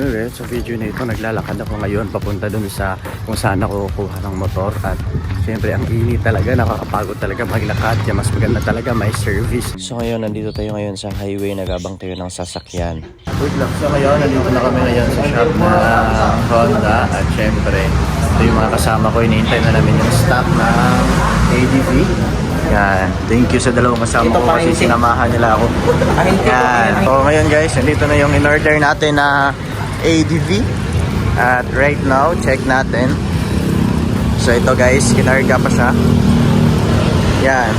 Anyway, sa video na ito, naglalakad ako ngayon papunta dun sa kung saan ako kukuha ng motor at syempre ang init talaga, nakakapagod talaga maglakad kaya mas maganda talaga may service. So ngayon, nandito tayo ngayon sa highway, nagabang tayo ng sasakyan. Wait lang, so ngayon, nandito na kami ngayon sa shop na Honda at syempre, ito yung mga kasama ko, iniintay na namin yung stock ng ADV. Yan. Thank you sa dalawang kasama ko kasi sinamahan nila ako. Yan. So ngayon guys, nandito na yung in-order natin na ADV. At right now, check natin. So ito guys, kinarga pa siya. Yan.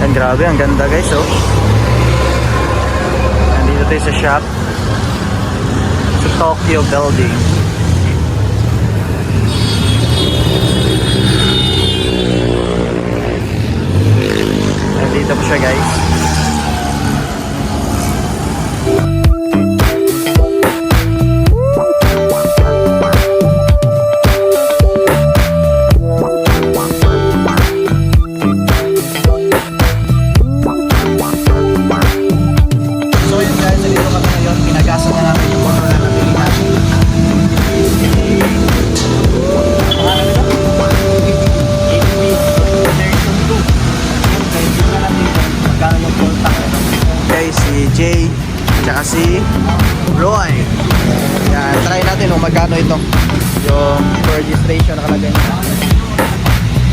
Yan, grabe. Ang ganda guys, oh. Nandito tayo sa shop. Sa Tokyo Building. Nandito po siya guys. Si Jay, tsaka si Roy. Yan, try natin kung magkano ito. Yung registration nakalagay niya.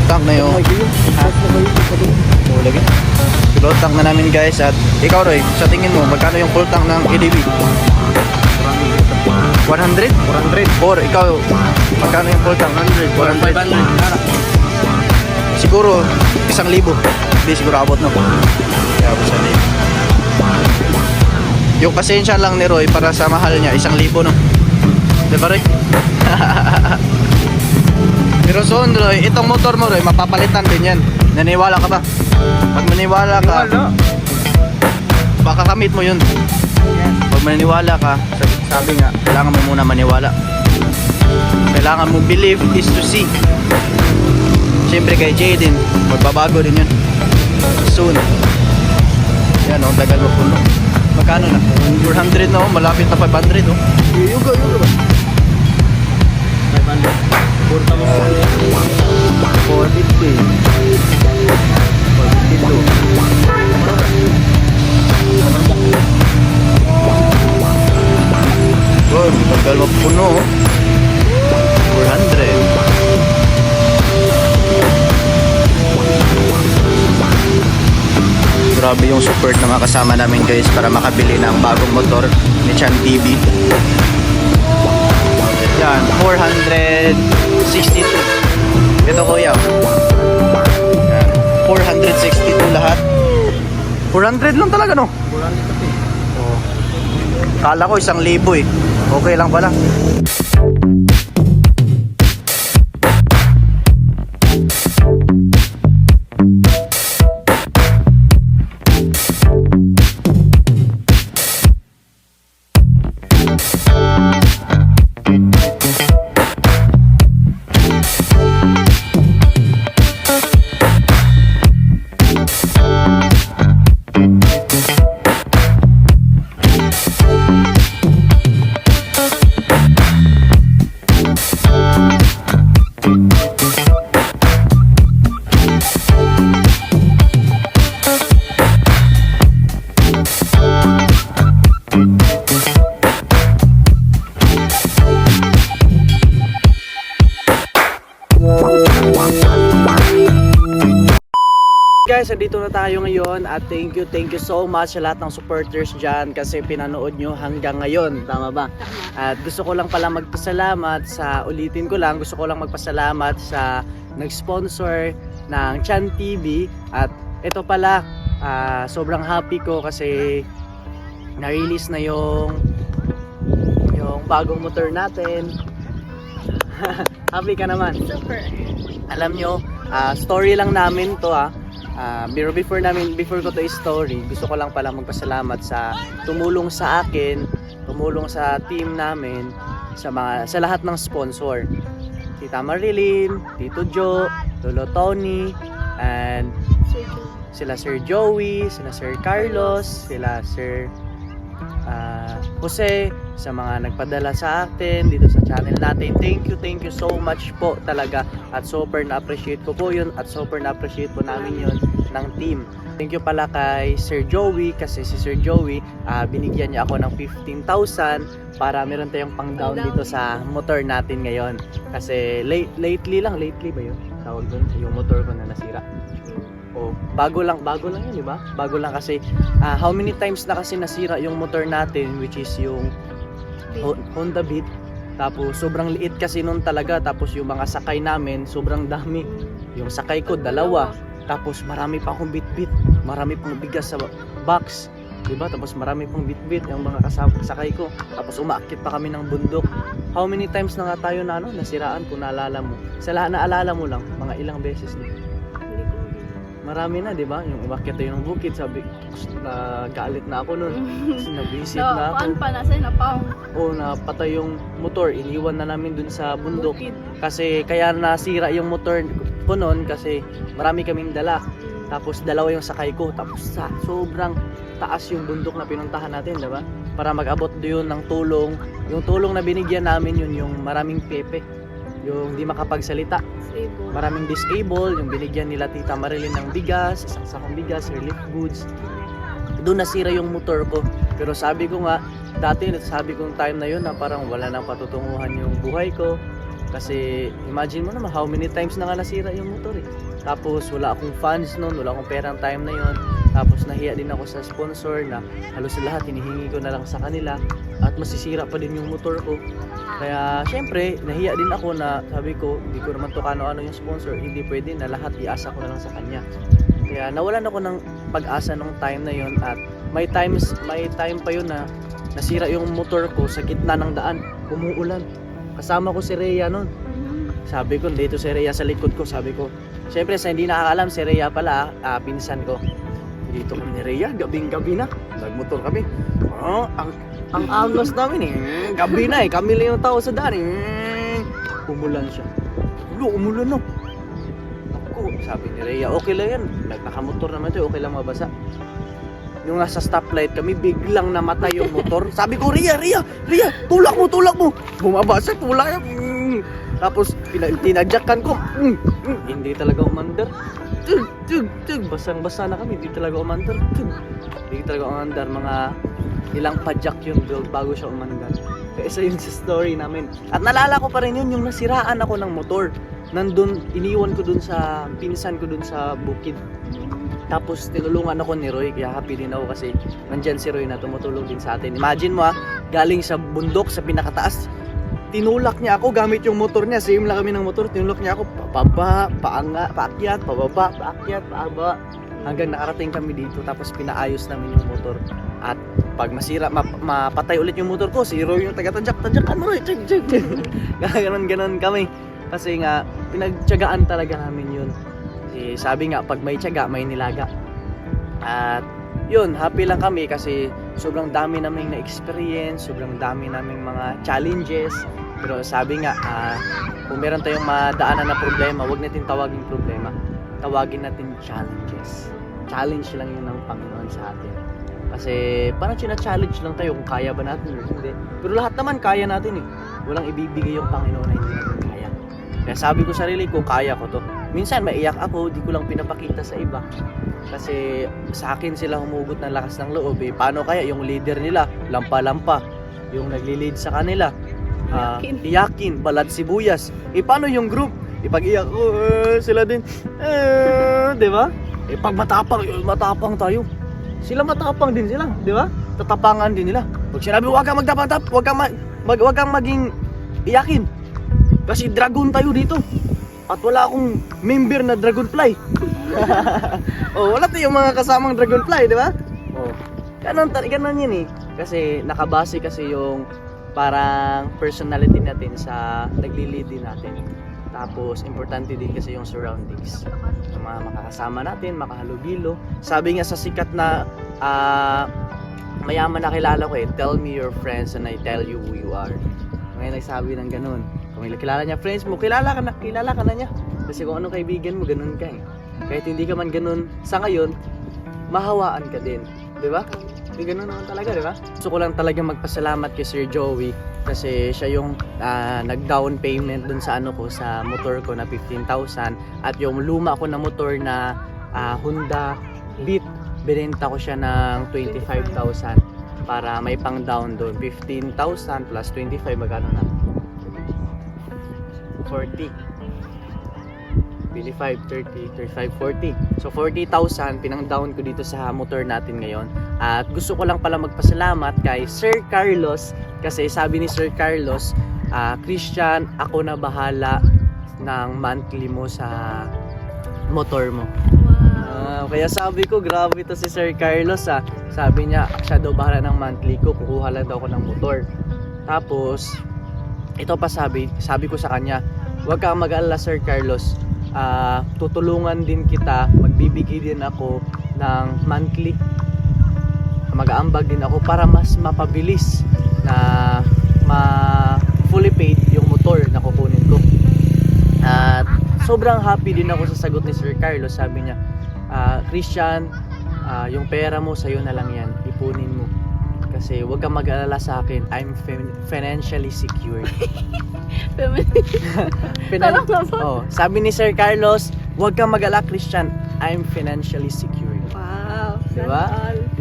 Tank na yung... Ha? Oo, lagi. Full tank na namin guys at ikaw Roy, sa tingin mo magkano yung full tank ng ADV? 100? 100? Or ikaw, magkano yung full tank? 100? 100? Siguro, isang libo. Hindi siguro abot no? Kaya abot sa libo. Yung pasensya lang ni Roy para sa mahal niya, isang libo no? Di ba Roy? Pero soon Roy, itong motor mo Roy, mapapalitan din yan. Naniwala ka ba? Pag maniwala ka, baka kamit mo yun. Pag maniwala ka, sabi, sabi nga, kailangan mo muna maniwala. Kailangan mo believe is to see. Siyempre kay Jaden, magbabago din yun. Soon. Yan o, tagal mo puno. Magkano na? 400 na o, malapit na 500 o. Yuga, yuga ba? 500. 450. 452. Wow, tagal mo puno Grabe yung support na mga kasama namin guys para makabili ng bagong motor ni Chan TV. Yan, 462. Ito kuya. Yan, 462 lahat. 400 lang talaga no? 400 oh. Kala ko isang libo eh. Okay lang pala. Dito na tayo ngayon at thank you, thank you so much sa lahat ng supporters dyan kasi pinanood nyo hanggang ngayon, tama ba? At gusto ko lang pala magpasalamat sa, ulitin ko lang, gusto ko lang magpasalamat sa nag-sponsor ng Chan TV at ito pala, ah, sobrang happy ko kasi na-release na yung yung bagong motor natin. happy ka naman. Super. Alam nyo, ah, story lang namin to ah. Pero before namin, before ko to story, gusto ko lang pala magpasalamat sa tumulong sa akin, tumulong sa team namin, sa mga sa lahat ng sponsor. Tita Marilyn, Tito Joe, Lolo Tony, and sila Sir Joey, sila Sir Carlos, sila Sir ah, Jose, sa mga nagpadala sa atin dito sa channel natin. Thank you, thank you so much po talaga. At super na-appreciate ko po yun at super na-appreciate po namin yun ng team. Thank you pala kay Sir Joey kasi si Sir Joey ah, binigyan niya ako ng 15,000 para meron tayong pang down Pang-down. dito sa motor natin ngayon. Kasi late, lately lang, lately ba yun? Tawag doon, yung motor ko na nasira. Oh, bago lang, bago lang yun, di ba? Bago lang kasi ah, how many times na kasi nasira yung motor natin which is yung Ho- Honda Beat. Tapos sobrang liit kasi nun talaga tapos yung mga sakay namin sobrang dami. Yung sakay ko dalawa. Tapos marami pa akong bit-bit. Marami pang bigas sa box. 'Di ba? Tapos marami pang bit-bit yung mga kasama sakay ko. Tapos umaakit pa kami ng bundok. How many times na nga tayo na ano, nasiraan kung naalala mo? Sa lahat naalala mo lang, mga ilang beses na. Marami na, 'di ba? Yung umakyat tayo ng bukid, sabi na galit na ako noon. Kasi nabisit So, na ako. paan pa nasa napaw. O napatay yung motor, iniwan na namin dun sa bundok. Bukid. Kasi kaya nasira yung motor ko noon kasi marami kaming dala. Tapos dalawa yung sakay ko. Tapos sa sobrang taas yung bundok na pinuntahan natin, di ba? Para mag-abot doon ng tulong. Yung tulong na binigyan namin yun, yung maraming pepe. Yung di makapagsalita. Maraming disable, yung binigyan nila Tita Marilyn ng bigas, isang sakong bigas, relief goods. Doon nasira yung motor ko. Pero sabi ko nga, dati sabi kong time na yun na parang wala nang patutunguhan yung buhay ko. Kasi imagine mo naman how many times na nga nasira yung motor eh. Tapos wala akong funds noon, wala akong perang time na yon. Tapos nahiya din ako sa sponsor na halos lahat hinihingi ko na lang sa kanila at masisira pa din yung motor ko. Kaya syempre, nahiya din ako na sabi ko, hindi ko naman to kano-ano yung sponsor, hindi pwede na lahat iasa ko na lang sa kanya. Kaya nawalan ako ng pag-asa nung time na yon at may times, may time pa yun na nasira yung motor ko sa gitna ng daan, umuulan. Kasama ko si Rhea noon. Sabi ko, dito si Rhea sa likod ko. Sabi ko, syempre sa hindi nakakalam, si Rhea pala, ah, pinsan ko. Dito kami ni Rhea, gabing gabi na. Nagmotor kami. Oh, ang, ang agos namin eh. Gabi na eh, kami lang yung tao sa daan eh. Umulan siya. Ulo, umulan no. Ako, sabi ni Rhea, okay lang yan. Nagkakamotor naman ito, okay lang mabasa. Yung nasa stoplight kami, biglang namatay yung motor. Sabi ko, Ria, Ria, Ria, tulak mo, tulak mo. Bumaba siya, tulak. Mm. Tapos, tinadyakan ko. Mm, mm, hindi talaga umandar. Tug, tug, tug. Basang-basa na kami, hindi talaga umandar. Tug. Hindi talaga umandar. Mga ilang padyak yung build bago siya umandar. Kaya isa yun sa story namin. At nalala ko pa rin yun, yung nasiraan ako ng motor. Nandun, iniwan ko dun sa, pinsan ko dun sa bukid. Tapos tinulungan ako ni Roy, kaya happy din ako kasi nandyan si Roy na tumutulong din sa atin. Imagine mo ah, galing sa bundok, sa pinakataas, tinulak niya ako gamit yung motor niya. Same lang kami ng motor, tinulak niya ako pababa, paanga, paakyat, pababa, paakyat, paaba. Hanggang nakarating kami dito, tapos pinaayos namin yung motor. At pag masira, map- mapatay ulit yung motor ko, si Roy yung taga-tadyak, tadyakan mo Roy, tsak, tsak. ganon, ganon kami. Kasi nga, pinagtyagaan talaga namin yun. Kasi sabi nga, pag may tiyaga, may nilaga. At yun, happy lang kami kasi sobrang dami naming na-experience, sobrang dami naming mga challenges. Pero sabi nga, ah, kung meron tayong madaanan na problema, huwag natin tawagin problema. Tawagin natin challenges. Challenge lang yun ng Panginoon sa atin. Kasi parang china-challenge lang tayo kung kaya ba natin or hindi. Pero lahat naman kaya natin eh. Walang ibibigay yung Panginoon na hindi natin kaya. Kaya sabi ko sa sarili ko, kaya ko to. Minsan maiyak ako, di ko lang pinapakita sa iba. Kasi sa akin sila humugot ng lakas ng loob eh. Paano kaya yung leader nila, lampa-lampa. Yung nagli-lead sa kanila, ah, Iyakin. iyakin, balad sibuyas. Eh paano yung group? Ipag-iyak ko, eh, sila din. Eh, di ba? Eh pag matapang, eh, matapang tayo. Sila matapang din sila, di ba? Tatapangan din nila. Pag sinabi, huwag kang magtapang-tap, huwag kang, ma- mag, huwag kang maging iyakin. Kasi dragon tayo dito. At wala akong member na dragonfly. oh, wala tayong mga kasamang dragonfly, di ba? Oh. Ganon, ganon yun eh. Kasi nakabase kasi yung parang personality natin sa nagli-lead din natin. Tapos, importante din kasi yung surroundings. Mga makakasama natin, makahalubilo. Sabi nga sa sikat na ah, mayaman na kilala ko eh, tell me your friends and I tell you who you are. May nagsabi ng ganun. Kung kilala niya friends mo, kilala ka na, kilala ka na niya. Kasi kung anong kaibigan mo, ganun ka eh. Kahit hindi ka man ganun sa ngayon, mahawaan ka din. Di ba? Ganun naman talaga, di ba? Gusto ko lang talaga magpasalamat kay Sir Joey kasi siya yung ah, nag-down payment dun sa ano ko, sa motor ko na 15,000 at yung luma ko na motor na ah, Honda Beat, binenta ko siya ng 25,000 para may pang down doon. 15,000 plus 25, magkano na? 40. 25, 30, 35, 40. So 40,000 pinang down ko dito sa motor natin ngayon. At gusto ko lang pala magpasalamat kay Sir Carlos kasi sabi ni Sir Carlos, ah, Christian, ako na bahala ng monthly mo sa motor mo. Ah, kaya sabi ko, grabe to si Sir Carlos ah. Sabi niya, siya daw bahala ng monthly ko, kukuha lang daw ako ng motor. Tapos, ito pa sabi, sabi ko sa kanya, huwag kang mag-alala Sir Carlos. Ah, tutulungan din kita, magbibigay din ako ng monthly. Mag-aambag din ako para mas mapabilis na ma fully paid yung motor na kukunin ko. At sobrang happy din ako sa sagot ni Sir Carlos. Sabi niya, "Ah, Christian, ah, yung pera mo sa'yo na lang yan. Ipunin mo. Kasi huwag kang mag-alala sa akin. I'm fin- financially secured. Finan- oh, sabi ni Sir Carlos, huwag kang mag-alala Christian. I'm financially secured. Wow. Diba?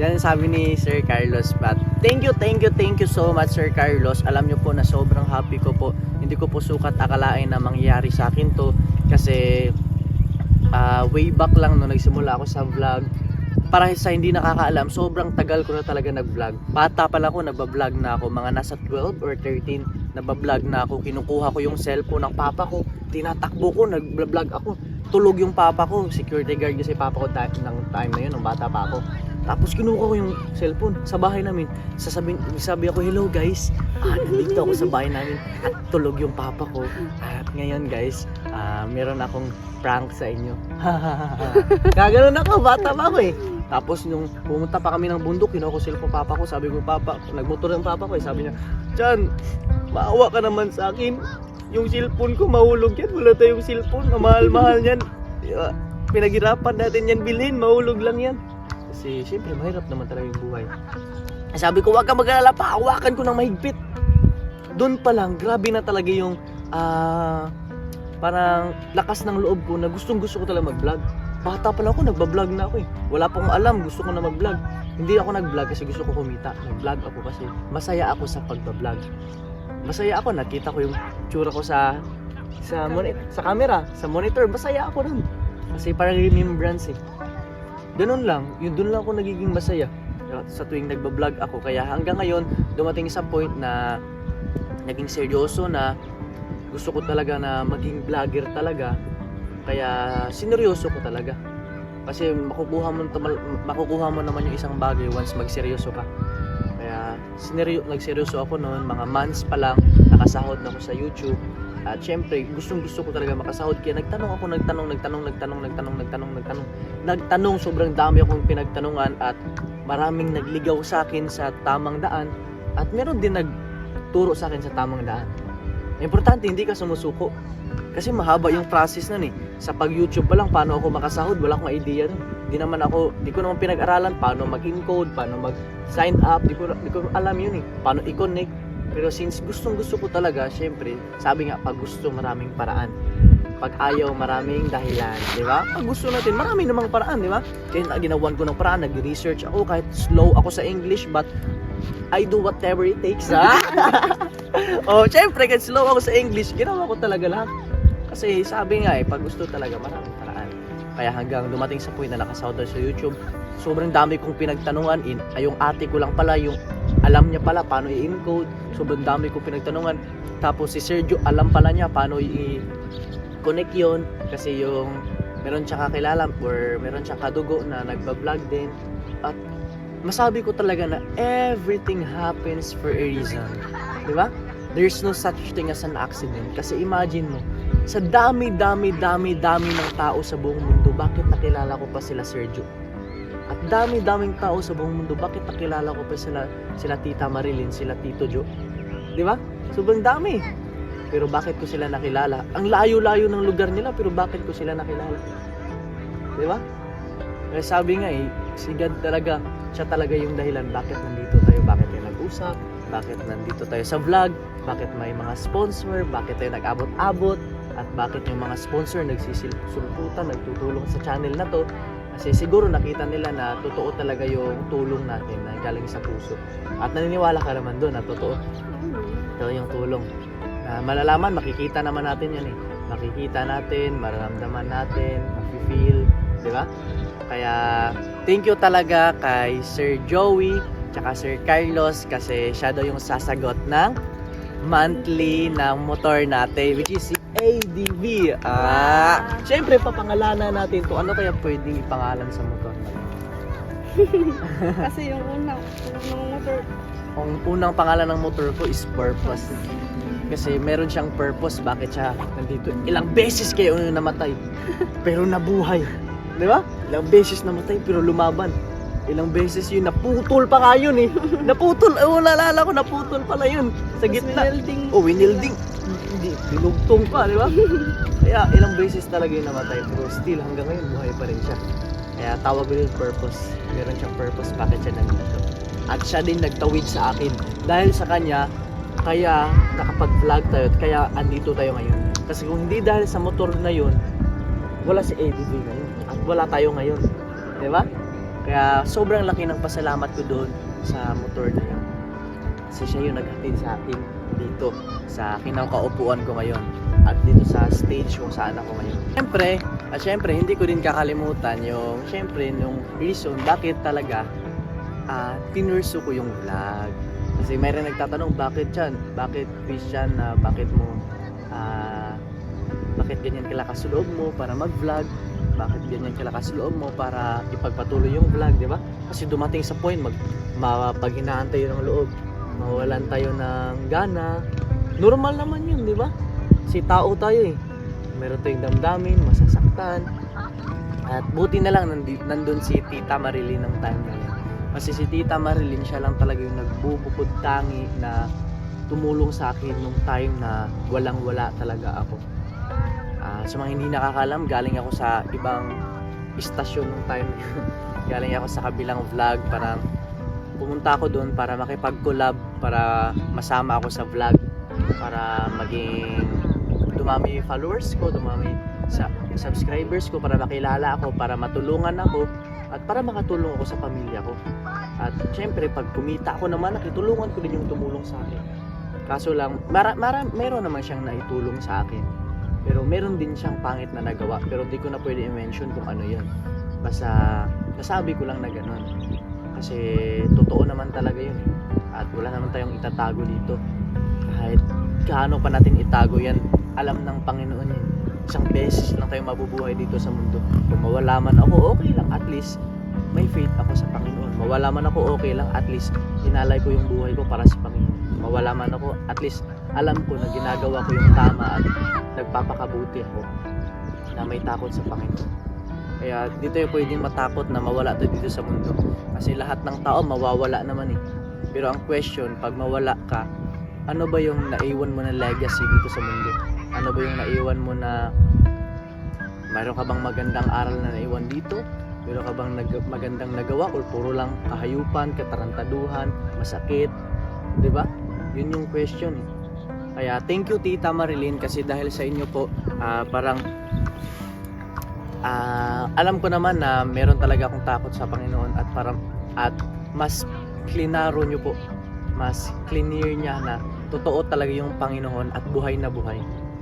Yan sabi ni Sir Carlos. But thank you, thank you, thank you so much Sir Carlos. Alam niyo po na sobrang happy ko po. Hindi ko po sukat akalain na mangyayari sa akin to. Kasi ah, way back lang no nagsimula ako sa vlog. Para sa hindi nakakaalam, sobrang tagal ko na talaga nag-vlog. Bata pa lang ako, nagba-vlog na ako. Mga nasa 12 or 13, nagba-vlog na ako. Kinukuha ko yung cellphone ng papa ko. Tinatakbo ko, nag-vlog ako. Tulog yung papa ko. Security guard kasi papa ko ta- ng time na yun, nung bata pa ako. Tapos kinuha ko yung cellphone sa bahay namin. Sasabi, sabi ako, hello guys. Ah, nandito ako sa bahay namin. At tulog yung papa ko. At ngayon guys, ah, meron akong prank sa inyo. Gaganon ako, bata pa ako eh. Tapos nung pumunta pa kami ng bundok, kinuha ko cellphone papa ko. Sabi ko, papa, nagmotor ng papa ko eh. Sabi niya, Chan, maawa ka naman sa akin. Yung cellphone ko mahulog yan. Wala tayong cellphone. Mahal-mahal yan. Pinaghirapan natin yan bilhin. Mahulog lang yan. Kasi syempre mahirap naman talaga yung buhay. Sabi ko, wag ka mag-alala pa. Hawakan ko ng mahigpit. Doon pa lang, grabe na talaga yung ah parang lakas ng loob ko na gustong gusto ko talaga mag-vlog. Bata pa lang ako, nagba-vlog na ako eh. Wala pong alam, gusto ko na mag-vlog. Hindi ako nag-vlog kasi gusto ko kumita. Nag-vlog ako kasi masaya ako sa pagba-vlog. Masaya ako, nakita ko yung tsura ko sa sa moni- sa camera, sa monitor. Masaya ako nun. Kasi parang remembrance eh. Ganun lang, yun doon lang ako nagiging masaya sa tuwing nagba-vlog ako. Kaya hanggang ngayon, dumating sa point na naging seryoso na gusto ko talaga na maging vlogger talaga. Kaya sineryoso ko talaga. Kasi makukuha mo, makukuha mo naman yung isang bagay once magseryoso ka. Kaya sineryo, nagseryoso ako noon, mga months pa lang, nakasahod na ako sa YouTube. At syempre, gustong gusto ko talaga makasahod. Kaya nagtanong ako, nagtanong, nagtanong, nagtanong, nagtanong, nagtanong, nagtanong. Nagtanong, sobrang dami akong pinagtanungan at maraming nagligaw sa akin sa tamang daan. At meron din nagturo sa akin sa tamang daan. Importante, hindi ka sumusuko. Kasi mahaba yung process nun eh. Sa pag-YouTube pa lang, paano ako makasahod, wala akong idea nun. Hindi naman ako, di ko naman pinag-aralan paano mag-encode, paano mag-sign up, di ko, di ko alam yun eh. Paano i-connect. Pero since gustong gusto ko talaga, syempre, sabi nga, pag gusto, maraming paraan. Pag ayaw, maraming dahilan, di ba? Pag gusto natin, marami namang paraan, di ba? Kaya na- ginawan ko ng paraan, nag-research ako, kahit slow ako sa English, but I do whatever it takes, ha? oh, syempre, kahit slow ako sa English, ginawa ko talaga lahat. Kasi sabi nga eh, pag gusto talaga, maraming paraan. Kaya hanggang dumating sa point na nakasahod na sa YouTube, sobrang dami kong pinagtanungan. In, ay, yung ate ko lang pala, yung alam niya pala paano i-encode. Sobrang dami kong pinagtanungan. Tapos si Sergio, alam pala niya paano i-connect yun. Kasi yung meron siya kakilala or meron siya kadugo na nagba-vlog din. At masabi ko talaga na everything happens for a reason. Di ba? There's no such thing as an accident. Kasi imagine mo, sa dami, dami, dami, dami ng tao sa buong mundo, bakit nakilala ko pa sila Sergio? At dami, daming tao sa buong mundo, bakit nakilala ko pa sila, sila Tita Marilyn, sila Tito Joe? Di ba? Sobrang dami. Pero bakit ko sila nakilala? Ang layo-layo ng lugar nila, pero bakit ko sila nakilala? Di ba? Kaya sabi nga eh, Si God talaga, siya talaga yung dahilan bakit nandito tayo, bakit tayo nag-usap, bakit nandito tayo sa vlog, bakit may mga sponsor, bakit tayo nag-abot-abot, at bakit yung mga sponsor nagsisulputan, nagtutulong sa channel na to. Kasi siguro nakita nila na totoo talaga yung tulong natin na galing sa puso. At naniniwala ka naman doon na totoo ito yung tulong. Na malalaman, makikita naman natin yan eh. Makikita natin, mararamdaman natin, mafe-feel, di ba? Kaya, thank you talaga kay Sir Joey, tsaka Sir Carlos, kasi siya daw yung sasagot ng monthly ng motor natin, which is si ADV. Ah, syempre, papangalanan natin kung ano kaya pwedeng ipangalan sa motor natin. Kasi yung una, yung motor, Ang unang pangalan ng motor ko is Purpose. Kasi meron siyang purpose bakit siya nandito. Ilang beses kayo yung namatay, pero nabuhay. Di ba? Ilang beses namatay, pero lumaban. Ilang beses yun, naputol pa nga yun eh. Naputol, oh, naalala ko, naputol pala yun. Sa gitna. welding. Oh, winilding. Hindi, binugtong pa, di ba? Kaya ilang beses talaga yung namatay, pero still hanggang ngayon buhay pa rin siya. Kaya tawag ko yung purpose. Meron siyang purpose bakit siya nandito. At siya din nagtawid sa akin. Dahil sa kanya, kaya nakapag-vlog tayo at kaya andito tayo ngayon. Kasi kung hindi dahil sa motor na yun, wala si ADV ngayon. At wala tayo ngayon. Di ba? Kaya sobrang laki ng pasalamat ko doon sa motor na. Kasi siya yung naghatid sa akin dito sa kinakaupuan ko ngayon at dito sa stage kung saan ako ngayon. Siyempre, at siyempre hindi ko din kakalimutan yung siyempre yung reason bakit talaga ah pinursu ko yung vlog. Kasi mayroon nagtatanong bakit yan? Bakit Christian na bakit mo ah bakit ganyan kalakas loob mo para mag-vlog? Bakit ganyan kalakas loob mo para ipagpatuloy yung vlog, di ba? Kasi dumating sa point mag mapaghinaan tayo ng loob, mawalan tayo ng gana. Normal naman yun, di ba? Si tao tayo eh. Meron tayong damdamin, masasaktan. At buti na lang nandi, nandun si Tita Marilyn ng time na yun. Kasi si Tita Marilyn, siya lang talaga yung nagbubukod tangi na tumulong sa akin nung time na walang wala talaga ako. Ah, sa mga hindi nakakalam, galing ako sa ibang istasyon nung time yun. galing ako sa kabilang vlog para pumunta ako doon para makipag-collab para masama ako sa vlog para maging dumami yung followers ko, dumami sa subscribers ko para makilala ako, para matulungan ako at para makatulong ako sa pamilya ko. At syempre, pag kumita ako naman, nakitulungan ko din yung tumulong sa akin. Kaso lang, mara, mara, meron naman siyang naitulong sa akin. Pero meron din siyang pangit na nagawa. Pero di ko na pwede i-mention kung ano yun. Basta, nasabi ko lang na ganun. Kasi, totoo naman talaga yun. At wala naman tayong itatago dito. Kahit gaano pa natin itago yan, alam ng Panginoon yun. Isang beses lang tayo mabubuhay dito sa mundo. Kung mawala man ako, okay lang. At least, may faith ako sa Panginoon. Mawala man ako, okay lang. At least, hinalay ko yung buhay ko para sa Panginoon. Mawala man ako, at least, alam ko na ginagawa ko yung tama at nagpapakabuti ako na may takot sa Panginoon. Kaya di tayo pwedeng matakot na mawala tayo dito sa mundo. Kasi lahat ng tao mawawala naman eh. Pero ang question, pag mawala ka, ano ba yung naiwan mo na legacy dito sa mundo? Ano ba yung naiwan mo na mayroon ka bang magandang aral na naiwan dito? Meron ka bang nag- magandang nagawa or puro lang kahayupan, katarantaduhan, masakit? 'Di ba? Yun yung question eh. Kaya thank you Tita Marilyn kasi dahil sa inyo po ah, parang ah, alam ko naman na meron talaga akong takot sa Panginoon at parang at mas klinaro nyo po mas clear niya na totoo talaga yung Panginoon at buhay na buhay.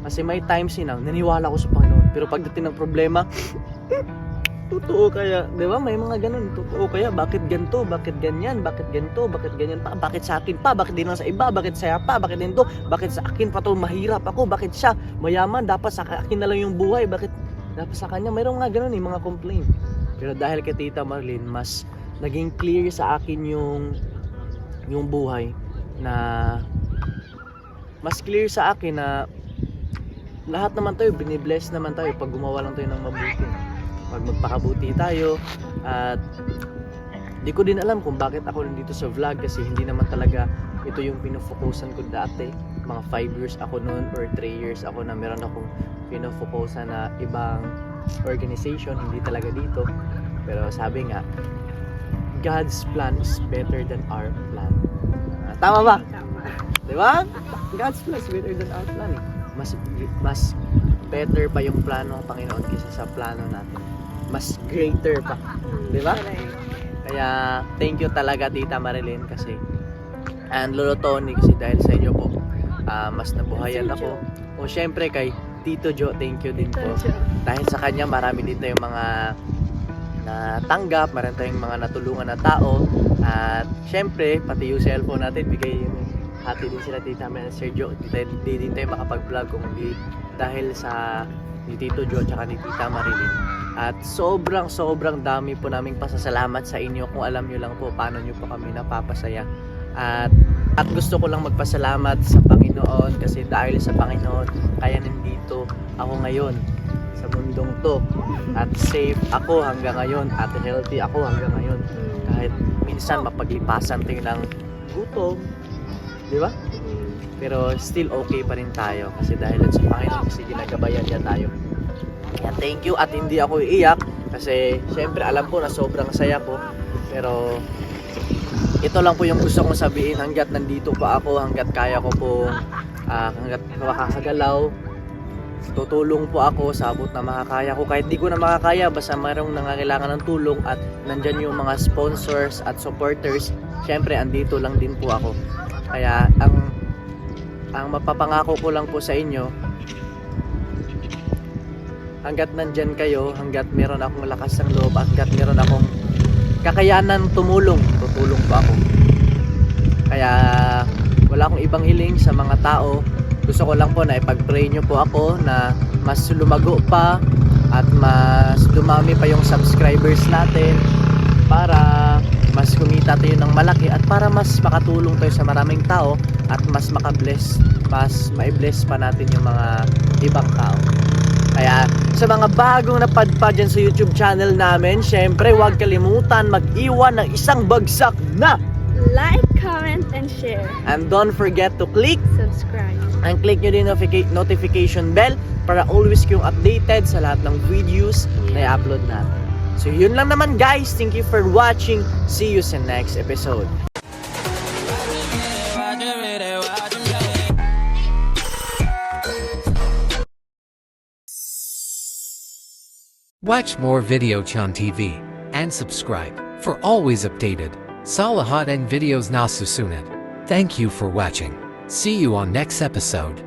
Kasi may times yun na naniwala ko sa Panginoon pero pagdating ng problema totoo kaya di ba? May mga ganun totoo kaya bakit ganto bakit ganyan bakit ganto bakit ganyan pa bakit sa akin pa bakit din lang sa iba bakit saya pa bakit din to bakit sa akin pa to mahirap ako bakit siya mayaman dapat sa akin na lang yung buhay bakit dapat sa kanya mayroong mga ganun eh mga complaint. Pero dahil kay Tita Marlene mas naging clear sa akin yung yung buhay na mas clear sa akin na lahat naman tayo binibless naman tayo pag gumawa lang tayo ng mabuti. Pag magpakabuti tayo at di ko din alam kung bakit ako nandito sa vlog kasi hindi naman talaga ito yung pinofokusan ko dati. Mga 5 years ako noon or 3 years ako na meron akong pinofokusan na ibang organization hindi talaga dito pero sabi nga God's plan is better than our plan. Ah, tama ba? Tama. Di ba? God's plan is better than our plan eh. Mas, mas better pa yung plano ng Panginoon kaysa sa plano natin. Mas greater pa. Di ba? Kaya thank you talaga Tita Marilyn kasi and Lolo Tony kasi dahil sa inyo po ah, mas nabuhayan ako. O syempre kay Tito Jo, thank you din po. Dahil sa kanya marami din tayong mga natanggap, marami tayong mga natulungan na tao. At syempre pati yung cellphone natin bigay yung hati din sila Tita Mel Sir Jo. Di, tayo- di din tayo makapag-vlog kung hindi dahil sa ni Tito Jo at ni Tita Marilyn. At sobrang sobrang dami po naming pasasalamat sa inyo. Kung alam nyo lang po paano nyo po kami napapasaya. At at gusto ko lang magpasalamat sa Panginoon kasi dahil sa Panginoon ako ngayon sa mundong to. At safe ako hanggang ngayon at healthy ako hanggang ngayon. Kahit minsan mapaglipasan tayo ng gutom di ba? Pero still okay pa rin tayo kasi dahil sa Panginoon kasi ginagabayan niya tayo. Kaya thank you at hindi ako iiyak kasi syempre alam ko na sobrang saya ko. Pero ito lang po yung gusto kong sabihin hanggat nandito pa ako hanggat kaya ko po ah, hanggat makakagalaw tutulong po ako sa abot na makakaya ko. Kahit di ko na makakaya basta mayroong nangangailangan ng tulong at nandyan yung mga sponsors at supporters syempre andito lang din po ako. Kaya ang ang mapapangako ko lang po sa inyo hanggat nandyan kayo hanggat meron akong lakas ng loob at hanggat meron akong kakayanan tumulong tutulong po ako. Kaya wala akong ibang hiling sa mga tao gusto ko lang po na ipag-pray nyo po ako na mas lumago pa at mas dumami pa yung subscribers natin para mas kumita tayo ng malaki at para mas makatulong tayo sa maraming tao at mas makabless mas maibless pa natin yung mga ibang tao. Kaya sa mga bagong napadpad dyan sa YouTube channel namin syempre huwag kalimutan mag-iwan ng isang bagsak na Like, comment, and share. and don't forget to click Subscribe. and click nyo din notifica- notification bell para always kayong updated sa lahat ng videos na i-upload natin. So yun lang naman guys. Thank you for watching. See you sa next episode. Watch more Videochan TV and subscribe for always updated Salahat and videos na susunod. Thank you for watching. See you on next episode.